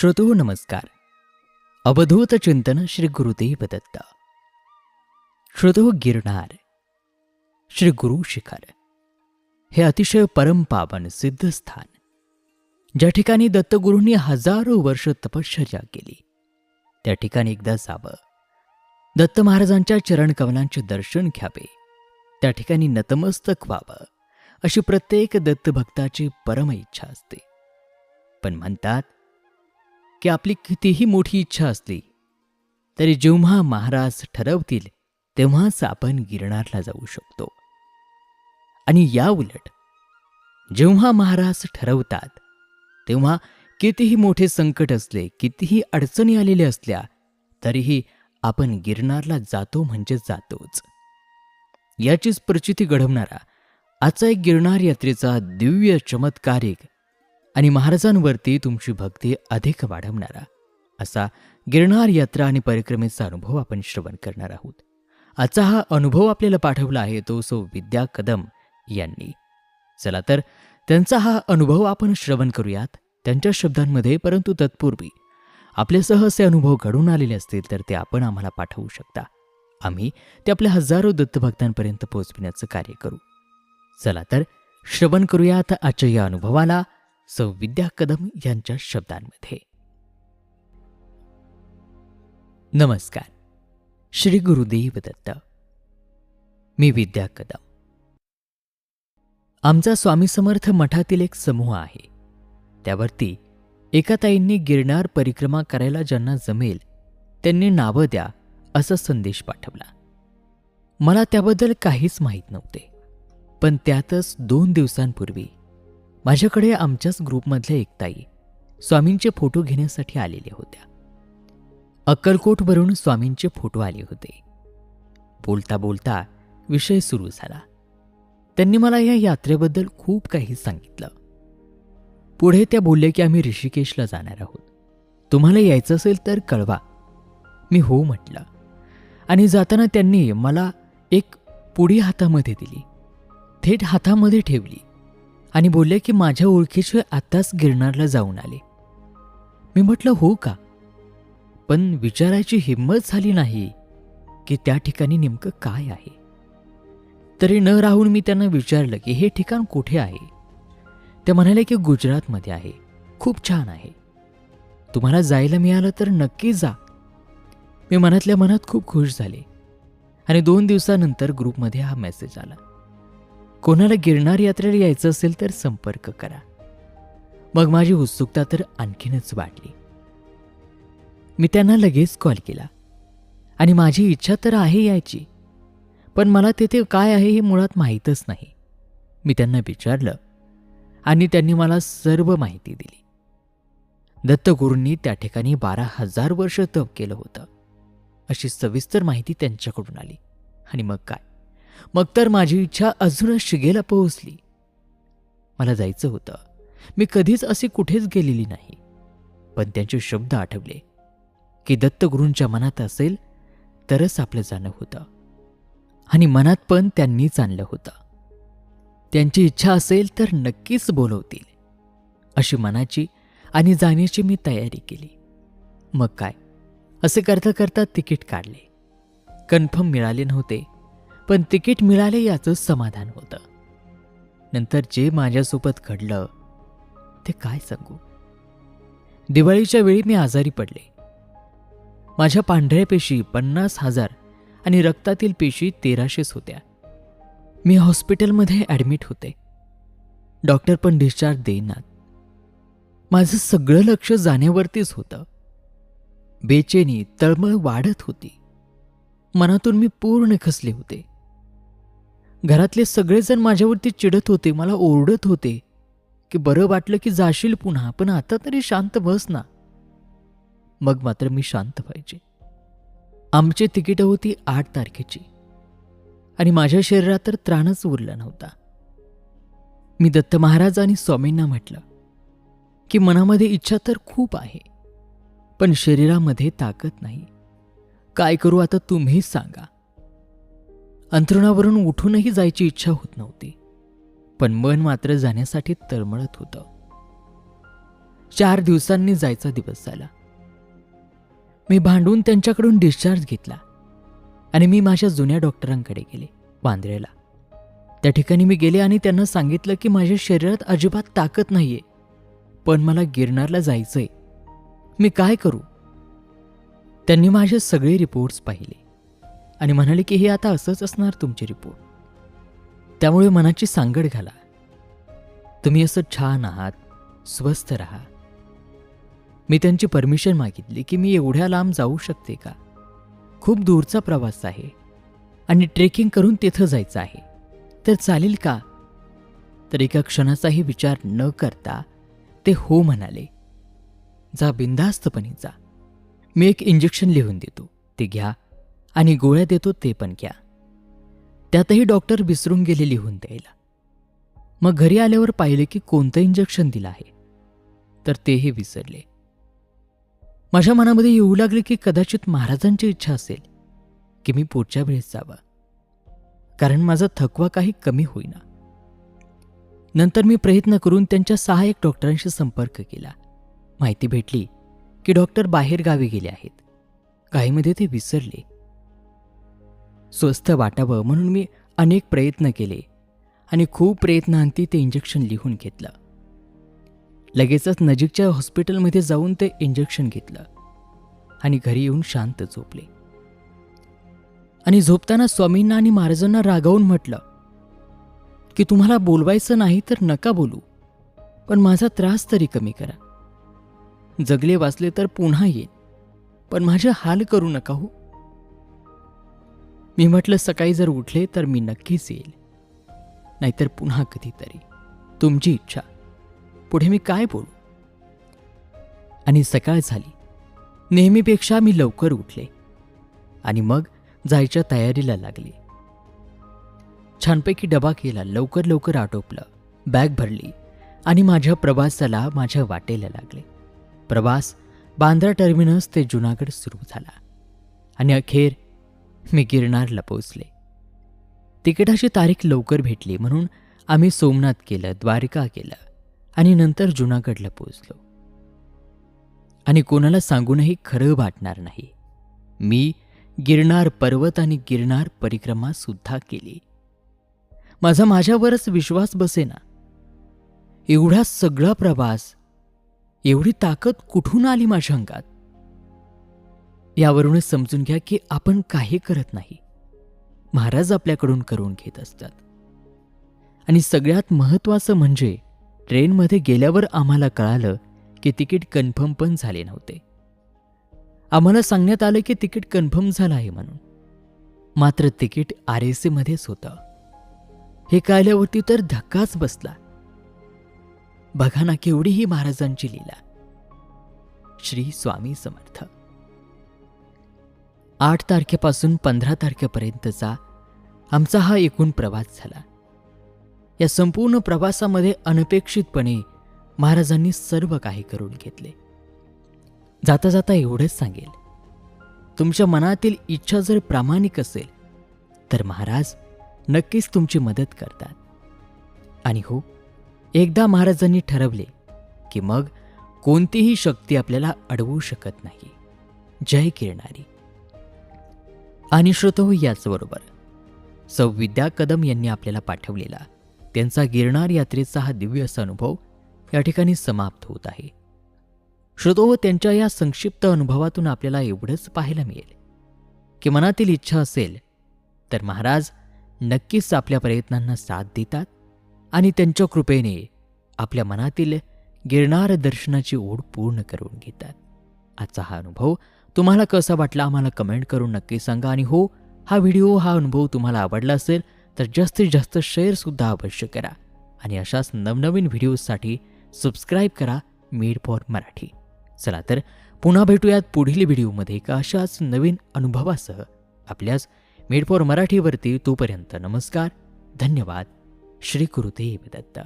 श्रोतो नमस्कार. अवधूत चिंतन श्री गुरुदेव दत्त. श्रोतो गिरणार श्री गुरु शिखर. हे अतिशय परमपावन सिद्धस्थान ज्या ठिकाणी दत्तगुरूंनी हजारो वर्ष तपश्चर्या केली. त्या ठिकाणी एकदा जावं. दत्त महाराजांच्या चरणकमलांचे दर्शन घ्यावे. त्या ठिकाणी नतमस्तक व्हावं. अशी प्रत्येक दत्तभक्ताची परम इच्छा असते. पण म्हणतात की आपली कितीही मोठी इच्छा असली तरी जेव्हा महाराज ठरवतील तेव्हाच आपण गिरणारला जाऊ शकतो. आणि या उलट जेव्हा महाराज ठरवतात तेव्हा कितीही मोठे संकट असले कितीही अडचणी आलेल्या असल्या तरीही आपण गिरणारला जातो म्हणजे जातोच. याचीच प्रचिती घडवणारा आजचा एक गिरणार यात्रेचा दिव्य चमत्कारिक आणि महाराजांवरती तुमची भक्ती अधिक वाढवणारा असा गिरणार यात्रा आणि परिक्रमेचा अनुभव आपण श्रवण करणार आहोत. आजचा हा अनुभव आपल्याला पाठवला आहे तो सो विद्या कदम यांनी. चला तर त्यांचा हा अनुभव आपण श्रवण करूयात. त्यांच्या शब्दांमध्ये परंतु तत्पूर्वी आपल्यासह असे अनुभव घडून आलेले असतील तर ते आपण आम्हाला पाठवू शकता. आम्ही ते आपल्या हजारो दत्तभक्तांपर्यंत पोहोचविण्याचं कार्य करू. चला तर श्रवण करूयात आजच्या या अनुभवाला. विद्या कदम यांच्या शब्दांमध्ये. नमस्कार. श्री गुरुदेव दत्त. मी विद्या कदम. आमचा स्वामी समर्थ मठातील एक समूह आहे. त्यावरती एका ताईंनी गिरणार परिक्रमा करायला ज्यांना जमेल त्यांनी नावं द्या असा संदेश पाठवला. मला त्याबद्दल काहीच माहीत नव्हते. पण त्यातच दोन दिवसांपूर्वी माझ्याकडे आमच्याच ग्रुपमधल्या एक ताई स्वामींचे फोटो घेण्यासाठी आलेल्या होत्या. अक्कलकोटवरून स्वामींचे फोटो आले होते. बोलता बोलता विषय सुरू झाला. त्यांनी मला या यात्रेबद्दल खूप काही सांगितलं. पुढे त्या बोलल्या की आम्ही ऋषिकेशला जाणार आहोत. तुम्हाला यायचं असेल तर कळवा. मी हो म्हटलं. आणि जाताना त्यांनी मला एक पुढी हातामध्ये दिली. थेट हातामध्ये ठेवली. आणि बोलले की माझ्या ओळखीचे आत्ताच गिरणारला जाऊन आले. मी म्हटलं हो का? पण विचारायची हिंमत झाली नाही की त्या ठिकाणी नेमकं काय आहे. तरी न राहून मी त्यांना विचारलं की हे ठिकाण कुठे आहे? ते म्हणाले की गुजरातमध्ये आहे. खूप छान आहे. तुम्हाला जायला मिळालं तर नक्की जा. मी मनातल्या मनात खूप खुश झाले आणि दोन दिवसानंतर ग्रुपमध्ये हा मेसेज आला. कोणाला गिरणार यात्रेला यायचं असेल तर संपर्क करा. मग माझी उत्सुकता तर आणखीनच वाढली. मी त्यांना लगेच कॉल केला. आणि माझी इच्छा तर आहे यायची. पण मला तेथे काय आहे हे मुळात माहीतच नाही. मी त्यांना विचारलं. आणि त्यांनी मला सर्व माहिती दिली. दत्तगुरूंनी त्या ठिकाणी बारा हजार वर्ष तप केलं होतं. अशी सविस्तर माहिती त्यांच्याकडून आली. आणि मग काय? मग तर माझी इच्छा अजूनच शिगेला पोहोचली. मला जायचं होतं. मी कधीच असे कुठेच गेलेली नाही. पण त्यांचे शब्द आठवले. की दत्तगुरूंच्या मनात असेल तरच आपलं जाणं होतं. आणि मनात पण त्यांनीच आणलं होतं. त्यांची इच्छा असेल तर नक्कीच बोलवतील. अशी मनाची आणि जाण्याची मी तयारी केली. मग काय? असे करता करता तिकीट काढले. कन्फर्म मिळाले नव्हते. पण तिकीट मिळाले याचं समाधान होतं. नंतर जे माझ्यासोबत घडलं ते काय सांगू? दिवाळीच्या वेळी मी आजारी पडले. माझ्या पांढऱ्या पेशी पन्नास हजार आणि रक्तातील पेशी तेराशेच होत्या. मी हॉस्पिटलमध्ये ॲडमिट होते. डॉक्टर पण डिस्चार्ज देईनात. माझं सगळं लक्ष जाण्यावरतीच होतं. बेचेनी तळमळ वाढत होती. मनातून मी पूर्ण खसले होते. घरातले सगळेजण माझ्यावरती चिडत होते मला ओरडत होते की बरं वाटलं की जाशील पुन्हा पण आता तरी शांत बस ना. मग मात्र मी शांत व्हायचे. आमची तिकीटं होती आठ तारखेची. आणि माझ्या शरीरात तर त्राणच उरला नव्हता. मी दत्त महाराज आणि स्वामींना म्हटलं की मनामध्ये इच्छा तर खूप आहे पण शरीरामध्ये ताकद नाही. काय करू आता तुम्हीच सांगा. अंथरुणावरून उठूनही जायची इच्छा होत नव्हती. पण मन मात्र जाण्यासाठी तळमळत होतं. चार दिवसांनी जायचा दिवस झाला. मी भांडून त्यांच्याकडून डिस्चार्ज घेतला. आणि मी माझ्या जुन्या डॉक्टरांकडे गेले वांद्रेला त्या ठिकाणी मी गेले आणि त्यांना सांगितलं की माझ्या शरीरात अजिबात ताकद नाहीये. पण मला गिरणारला जायचंय. मी काय करू? त्यांनी माझे सगळे रिपोर्ट्स पाहिले. आणि म्हणाले की हे आता असंच असणार तुमची रिपोर्ट. त्यामुळे मनाची सांगड घाला. तुम्ही असं छान आहात स्वस्थ राहा. मी त्यांची परमिशन मागितली की मी एवढ्या लांब जाऊ शकते का? खूप दूरचा प्रवास आहे आणि ट्रेकिंग करून तिथं जायचं आहे. तर चालेल का? तर एका क्षणाचाही विचार न करता ते हो म्हणाले. जा बिंदास्तपणे जा. मी एक इंजेक्शन लिहून देतो. ते घ्या. आणि गोळ्या देतो ते पण घ्या. त्यातही डॉक्टर विसरून गेले लिहून द्यायला. मग घरी आल्यावर पाहिले की कोणतं इंजेक्शन दिलं आहे. तर तेही विसरले. माझ्या मनामध्ये येऊ लागले की कदाचित महाराजांची इच्छा असेल की मी पुढच्या वेळेस जावं. कारण माझा थकवा काही कमी होईना. नंतर मी प्रयत्न करून त्यांच्या सहाय्यक डॉक्टरांशी संपर्क केला. माहिती भेटली की डॉक्टर बाहेर गावी गेले आहेत. काहीमध्ये ते विसरले. स्वस्थ वाटावं म्हणून मी अनेक प्रयत्न केले आणि खूप प्रयत्नांती ते इंजेक्शन लिहून घेतलं. लगेचच नजीकच्या हॉस्पिटलमध्ये जाऊन ते इंजेक्शन घेतलं आणि घरी येऊन शांत झोपले. आणि झोपताना स्वामींना आणि महाराजांना रागावून म्हटलं की तुम्हाला बोलवायचं नाही तर नका बोलू पण माझा त्रास तरी कमी करा. जगले वाचले तर पुन्हा येईल पण माझे हाल करू नका हो. मी म्हटलं सकाळी जर उठले तर मी नक्कीच येईल. नाहीतर पुन्हा कधीतरी. तुमची इच्छा. पुढे मी काय बोलू? आणि सकाळ झाली. नेहमीपेक्षा मी लवकर उठले. आणि मग जायच्या तयारीला लागले. छानपैकी डबा केला लवकर लवकर आटोपलं बॅग भरली आणि माझ्या प्रवासाला माझ्या वाटेला लागले. प्रवास बांद्रा टर्मिनस ते जुनागड सुरू झाला. आणि अखेर मी गिरनारला पोचले तिकिटाची तारीख लवकर भेटली म्हणून आम्ही सोमनाथ केलं द्वारका केलं आणि नंतर जुनागडला पोचलो आणि कोणाला सांगूनही खरं वाटणार नाही. मी गिरनार पर्वत आणि गिरनार परिक्रमा सुद्धा केली. माझा माझ्यावरच विश्वास बसेना. एवढा सगळा प्रवास एवढी ताकद कुठून आली माझ्या अंगात? यावरूनच समजून घ्या की आपण काही करत नाही. महाराज आपल्याकडून करून घेत असतात. आणि सगळ्यात महत्त्वाचं म्हणजे ट्रेनमध्ये गेल्यावर आम्हाला कळालं की तिकीट कन्फर्म पण झाले नव्हते. आम्हाला सांगण्यात आलं की तिकीट कन्फर्म झालं आहे म्हणून. मात्र तिकीट आर एस मध्येच होतं. हे कळल्यावरती तर धक्काच बसला. बघा ना केवढी ही महाराजांची लीला. श्री स्वामी समर्थ. आठ तारखेपासून पंधरा तारखेपर्यंतचा आमचा हा एकूण प्रवास झाला. या संपूर्ण प्रवासामध्ये अनपेक्षितपणे महाराजांनी सर्व काही करून घेतले. जाता जाता एवढंच सांगेल. तुमच्या मनातील इच्छा जर प्रामाणिक असेल तर महाराज नक्कीच तुमची मदत करतात. आणि हो एकदा महाराजांनी ठरवले की मग कोणतीही शक्ती आपल्याला अडवू शकत नाही. जय किरणारी. आणि श्रोतोहो याचबरोबर. सौ विद्या कदम यांनी आपल्याला पाठवलेला त्यांचा गिरणार यात्रेचा हा दिव्य असा अनुभव या ठिकाणी समाप्त होत आहे. श्रोतो त्यांच्या या संक्षिप्त अनुभवातून आपल्याला एवढंच पाहायला मिळेल की मनातील इच्छा असेल तर महाराज नक्कीच आपल्या प्रयत्नांना साथ देतात आणि त्यांच्या कृपेने आपल्या मनातील गिरणार दर्शनाची ओढ पूर्ण करून घेतात. आजचा हा अनुभव तुम्हाला कसा वाटला आम्हाला कमेंट करून नक्की सांगा आणि हो हा व्हिडिओ हा अनुभव तुम्हाला आवडला असेल तर जास्तीत जास्त शेअरसुद्धा अवश्य करा. आणि अशाच नवनवीन व्हिडिओजसाठी सबस्क्राईब करा मीड फॉर मराठी चला तर पुन्हा भेटूयात पुढील व्हिडिओमध्ये एका अशाच नवीन अनुभवासह. आपल्याच मेड फॉर मराठीवरती तोपर्यंत नमस्कार धन्यवाद. श्री गुरुदेव दत्त.